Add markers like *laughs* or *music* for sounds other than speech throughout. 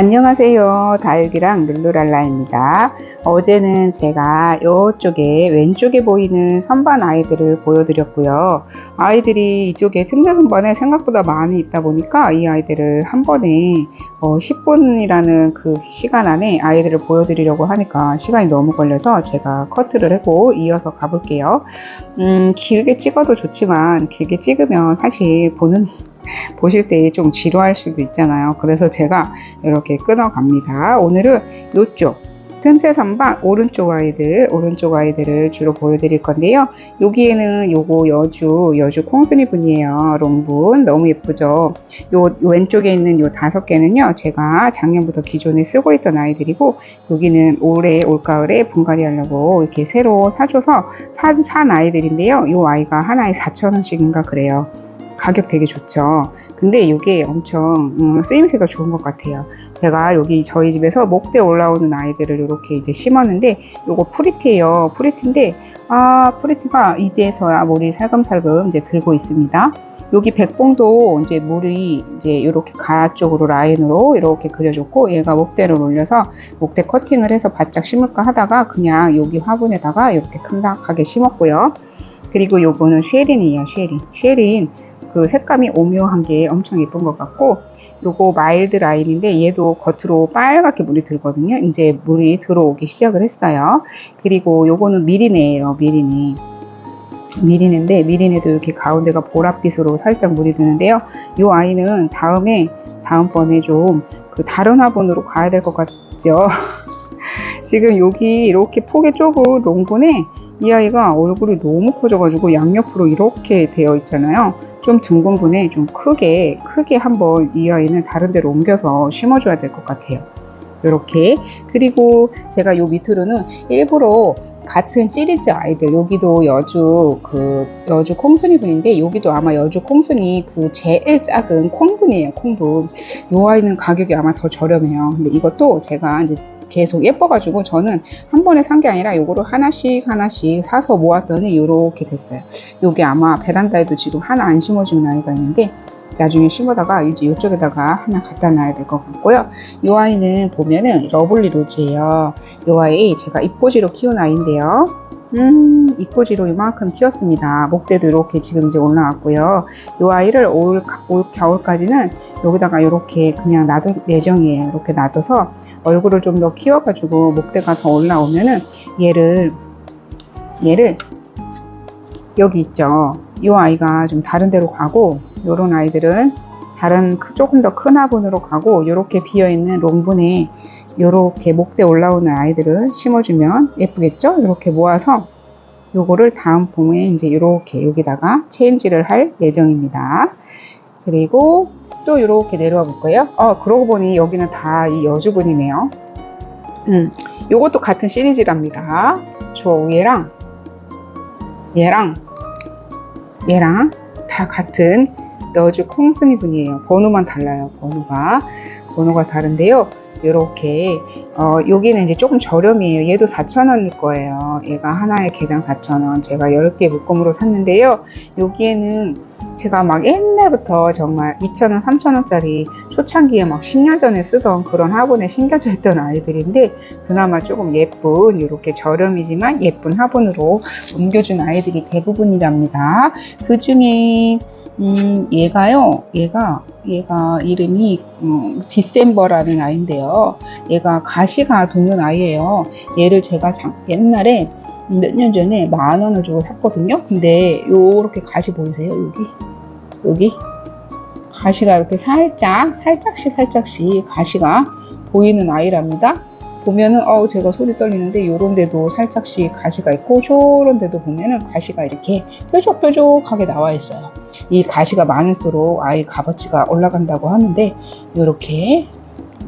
안녕하세요. 다육이랑 룰루랄라입니다. 어제는 제가 이쪽에 왼쪽에 보이는 선반 아이들을 보여드렸고요. 아이들이 이쪽에 틈새 선반에 생각보다 많이 있다 보니까 이 아이들을 한 번에 어, 10분이라는 그 시간 안에 아이들을 보여드리려고 하니까 시간이 너무 걸려서 제가 커트를 하고 이어서 가볼게요. 음, 길게 찍어도 좋지만 길게 찍으면 사실 보는 *laughs* 보실 때 좀 지루할 수도 있잖아요. 그래서 제가 이렇게 끊어갑니다. 오늘은 이쪽 틈새 선반 오른쪽 아이들 오른쪽 아이들을 주로 보여드릴 건데요. 여기에는 요거 여주 여주 콩순이 분이에요. 롱분 너무 예쁘죠. 요, 요 왼쪽에 있는 요 다섯 개는요. 제가 작년부터 기존에 쓰고 있던 아이들이고 여기는 올해 올가을에 분갈이 하려고 이렇게 새로 사줘서 산, 산 아이들인데요. 요 아이가 하나에 4,000원씩인가 그래요. 가격 되게 좋죠. 근데 이게 엄청 음, 쓰임새가 좋은 것 같아요. 제가 여기 저희 집에서 목대 올라오는 아이들을 이렇게 이제 심었는데 요거 프리티예요. 프리티인데 아 프리티가 이제서야 물이 살금살금 이제 들고 있습니다. 여기 백봉도 이제 물이 이제 이렇게 가 쪽으로 라인으로 이렇게 그려줬고 얘가 목대를 올려서 목대 커팅을 해서 바짝 심을까 하다가 그냥 여기 화분에다가 이렇게 큼닥하게 심었고요. 그리고 요거는 쉐린이에요. 쉐린. 쉐린 그 색감이 오묘한 게 엄청 예쁜 것 같고 요거 마일드 라인인데 얘도 겉으로 빨갛게 물이 들거든요. 이제 물이 들어오기 시작을 했어요. 그리고 요거는 미리네예요. 미리네. 미리네인데 미리네도 이렇게 가운데가 보랏빛으로 살짝 물이 드는데요. 요 아이는 다음에 다음번에 좀 그 다른 화분으로 가야 될 것 같죠. *laughs* 지금 여기 이렇게 폭이 좁은 롱분에 이 아이가 얼굴이 너무 커져가지고 양옆으로 이렇게 되어 있잖아요. 좀 둥근 분에 좀 크게 크게 한번 이 아이는 다른 데로 옮겨서 심어줘야 될 것 같아요. 이렇게 그리고 제가 요 밑으로는 일부러 같은 시리즈 아이들 여기도 여주 그 여주 콩순이 분인데 여기도 아마 여주 콩순이 그 제일 작은 콩분이에요 콩분 요 아이는 가격이 아마 더 저렴해요 근데 이것도 제가 이제 계속 예뻐가지고 저는 한 번에 산 게 아니라 요거를 하나씩 하나씩 사서 모았더니 요렇게 됐어요. 요게 아마 베란다에도 지금 하나 안 심어주는 아이가 있는데 나중에 심어다가 이제 이쪽에다가 하나 갖다 놔야 될 것 같고요. 요 아이는 보면은 러블리 로즈예요. 요 아이 제가 입꼬지로 키운 아이인데요. 음, 입꼬지로 이만큼 키웠습니다. 목대도 이렇게 지금 이제 올라왔고요. 요 아이를 올, 올 겨울까지는 여기다가 이렇게 그냥 놔둘 예정이에요. 이렇게 놔둬서 얼굴을 좀 더 키워가지고 목대가 더 올라오면은 얘를 얘를 여기 있죠. 이 아이가 좀 다른 데로 가고 요런 아이들은 다른 크- 조금 더 큰 화분으로 가고 이렇게 비어 있는 롱분에 요렇게 목대 올라오는 아이들을 심어주면 예쁘겠죠? 이렇게 모아서 요거를 다음 봄에 이제 이렇게 여기다가 체인지를 할 예정입니다. 그리고 또 이렇게 내려와 볼 거예요. 어, 그러고 보니 여기는 다 이 여주분이네요. 음, 요것도 같은 시리즈랍니다. 저 위에랑 얘랑 얘랑 다 같은 여주 콩순이 분이에요. 번호만 달라요. 번호가 번호가 다른데요. 이렇게 어, 여기는 이제 조금 저렴이에요. 얘도 4,000원일 거예요. 얘가 하나에 개당 4,000원. 제가 10개 묶음으로 샀는데요. 여기에는 제가 막 옛날부터 정말 2,000원, 3,000원짜리 초창기에 막 10년 전에 쓰던 그런 화분에 심겨져 있던 아이들인데 그나마 조금 예쁜 이렇게 저렴이지만 예쁜 화분으로 옮겨준 아이들이 대부분이랍니다. 그 중에 음, 얘가요, 얘가, 얘가 이름이, 음, 디셈버라는 아이인데요. 얘가 가시 가 돋는 아이예요. 얘를 제가 장- 옛날에 몇 년 전에 만 원을 주고 샀거든요. 근데 요렇게 가시 보이세요? 여기? 여기? 가시가 이렇게 살짝, 살짝씩 살짝씩 가시가 보이는 아이랍니다. 보면은, 어우, 제가 손이 떨리는데, 요런 데도 살짝씩 가시가 있고, 저런 데도 보면은 가시가 이렇게 뾰족뾰족하게 나와 있어요. 이 가시가 많을수록 아이 값어치가 올라간다고 하는데 이렇게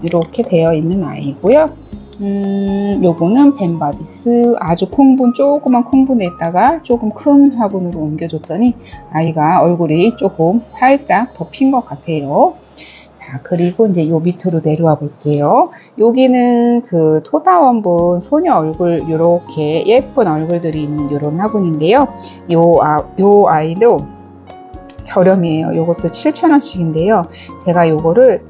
이렇게 되어 있는 아이고요. 음, 요거는 벤바디스 아주 콩분 조그만 콩분에다가 조금 큰 화분으로 옮겨줬더니 아이가 얼굴이 조금 더핀것 같아요. 자, 그리고 이제 요 밑으로 내려와 볼게요. 여기는 그 토다원분 소녀 얼굴 요렇게 예쁜 얼굴들이 있는 요런 화분인데요. 요, 아, 요 아이도 저렴이에요. 요것도 7,000원씩인데요. 제가 요거를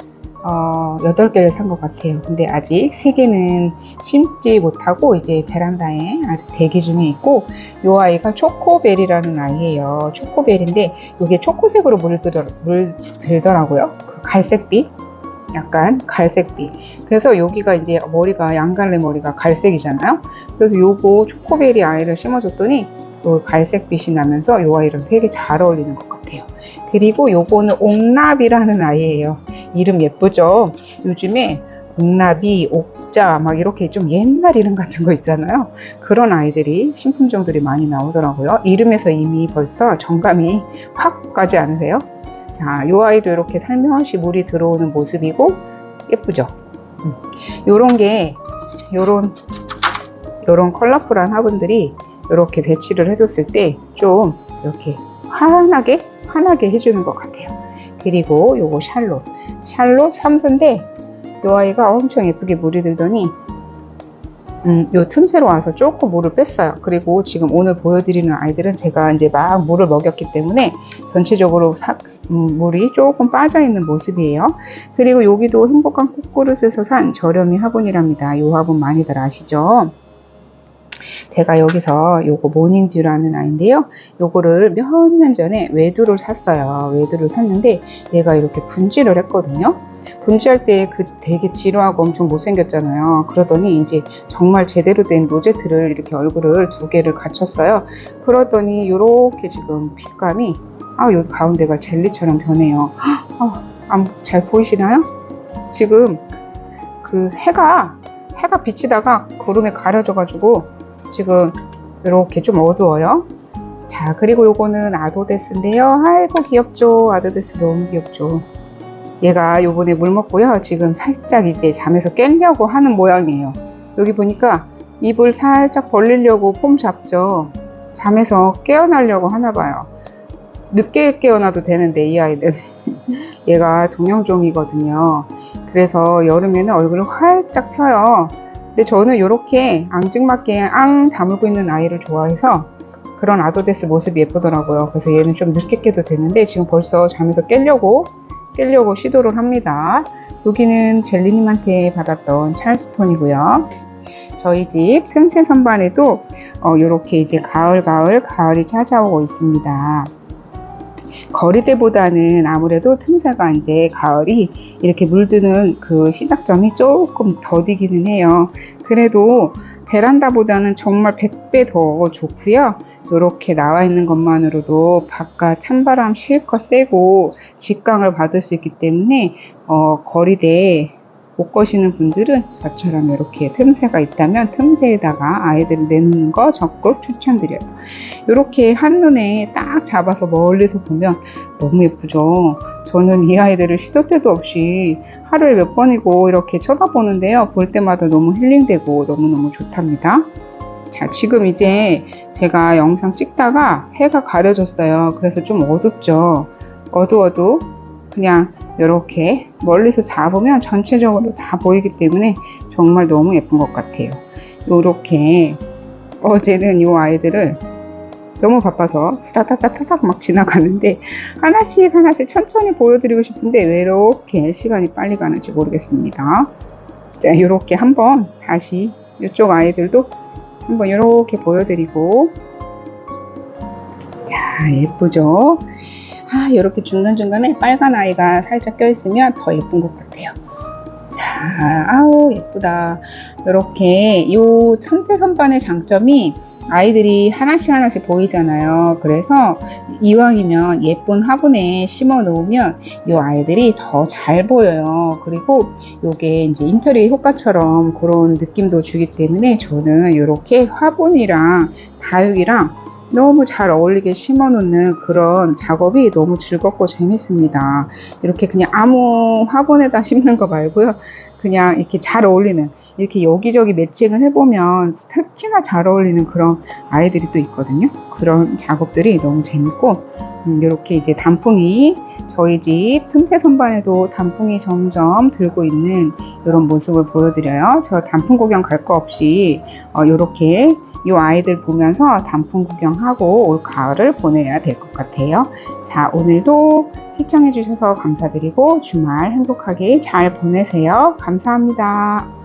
어, 8개를 산 것 같아요. 근데 아직 3개는 심지 못하고 이제 베란다에 아직 대기 중에 있고 이 아이가 초코벨이라는 아이예요. 초코벨인데 이게 초코색으로 물들더, 물들더라고요. 그 갈색빛. 약간 갈색빛. 그래서 여기가 이제 머리가 양갈래 머리가 갈색이잖아요. 그래서 요거 초코베리 아이를 심어줬더니 요 갈색빛이 나면서 요 아이랑 되게 잘 어울리는 것 같아요. 그리고 요거는 옥나비라는 아이예요. 이름 예쁘죠? 요즘에 옥나비, 옥자 막 이렇게 좀 옛날 이름 같은 거 있잖아요. 그런 아이들이 신품종들이 많이 나오더라고요. 이름에서 이미 벌써 정감이 확 가지 않으세요? 자, 요 아이도 이렇게 살며시 물이 들어오는 모습이고 예쁘죠? 음. 요런 게 요런 요런 컬러풀한 화분들이 이렇게 배치를 해줬을 때 좀 이렇게 환하게 환하게 해주는 것 같아요. 그리고 요거 샬롯 샬롯 3도인데 요 아이가 엄청 예쁘게 물이 들더니 음, 요 틈새로 와서 조금 물을 뺐어요. 그리고 지금 오늘 보여드리는 아이들은 제가 이제 막 물을 먹였기 때문에 전체적으로 사, 음, 물이 조금 빠져 있는 모습이에요. 그리고 여기도 행복한 꽃그릇에서 산 저렴이 화분이랍니다. 요 화분 많이들 아시죠? 제가 여기서 요거 모닝듀라는 아이인데요. 요거를 몇 년 전에 외두를 샀어요. 외두를 샀는데 얘가 이렇게 분질을 했거든요. 분지할 때 그 되게 지루하고 엄청 못생겼잖아요. 그러더니 이제 정말 제대로 된 로제트를 이렇게 얼굴을 두 개를 갖췄어요. 그러더니 이렇게 지금 핏감이 아 여기 가운데가 젤리처럼 변해요. 아, 안- 잘 보이시나요? 지금 그 해가 해가 비치다가 구름에 가려져가지고 지금 이렇게 좀 어두워요. 자 그리고 요거는 아도데스인데요. 아이고 귀엽죠. 아도데스 너무 귀엽죠. 얘가 요번에 물 먹고요. 지금 살짝 이제 잠에서 깰려고 하는 모양이에요. 여기 보니까 입을 살짝 벌리려고 폼 잡죠. 잠에서 깨어나려고 하나 봐요. 늦게 깨어나도 되는데 이 아이는 *laughs* 얘가 동양종이거든요. 그래서 여름에는 얼굴을 활짝 펴요. 근데 저는 이렇게 앙증맞게 앙 다물고 있는 아이를 좋아해서 그런 아도데스 모습이 예쁘더라고요. 그래서 얘는 좀 늦게 깨도 되는데 지금 벌써 잠에서 깨려고 깨려고 시도를 합니다. 여기는 젤리님한테 받았던 찰스톤이고요. 저희 집 틈새 선반에도 어, 이렇게 이제 가을 가을 가을이 찾아오고 있습니다. 거리대보다는 아무래도 틈새가 이제 가을이 이렇게 물드는 그 시작점이 조금 더디기는 해요. 그래도 베란다보다는 정말 100배 더 좋고요. 이렇게 나와 있는 것만으로도 바깥 찬바람 실컷 쐬고 직강을 받을 수 있기 때문에 어, 거리대에 못 거시는 분들은 저처럼 이렇게 틈새가 있다면 틈새에다가 아이들을 내놓는 거 적극 추천드려요. 이렇게 한눈에 딱 잡아서 멀리서 보면 너무 예쁘죠. 저는 이 아이들을 시도 때도 없이 하루에 몇 번이고 이렇게 쳐다보는데요. 볼 때마다 너무 힐링되고 너무너무 좋답니다. 자, 지금 이제 제가 영상 찍다가 해가 가려졌어요. 그래서 좀 어둡죠. 어두워도 그냥 이렇게 멀리서 잡으면 전체적으로 다 보이기 때문에 정말 너무 예쁜 것 같아요. 이렇게 어제는 이 아이들을 너무 바빠서 후다다다다닥 막 지나가는데 하나씩 하나씩 천천히 보여드리고 싶은데 왜 이렇게 시간이 빨리 가는지 모르겠습니다. 자, 이렇게 한번 다시 이쪽 아이들도 한번 이렇게 보여드리고 자 예쁘죠? 아 이렇게 중간중간에 빨간 아이가 살짝 껴있으면 더 예쁜 것 같아요. 자 아우 예쁘다. 이렇게 요 틈새 선반의 장점이 아이들이 하나씩 하나씩 보이잖아요. 그래서 이왕이면 예쁜 화분에 심어 놓으면 이 아이들이 더 잘 보여요. 그리고 요게 이제 인테리어 효과처럼 그런 느낌도 주기 때문에 저는 이렇게 화분이랑 다육이랑 너무 잘 어울리게 심어 놓는 그런 작업이 너무 즐겁고 재밌습니다. 이렇게 그냥 아무 화분에다 *laughs* 심는 거 말고요. 그냥 이렇게 잘 어울리는 이렇게 여기저기 매칭을 해보면 특히나 잘 어울리는 그런 아이들이 또 있거든요. 그런 작업들이 너무 재밌고 음, 이렇게 이제 단풍이 저희 집 틈새 선반에도 단풍이 점점 들고 있는 이런 모습을 보여드려요. 저 단풍 구경 갈 거 없이 어, 이렇게 이 아이들 보면서 단풍 구경하고 올 가을을 보내야 될 것 같아요. 자, 오늘도 시청해주셔서 감사드리고 주말 행복하게 잘 보내세요. 감사합니다.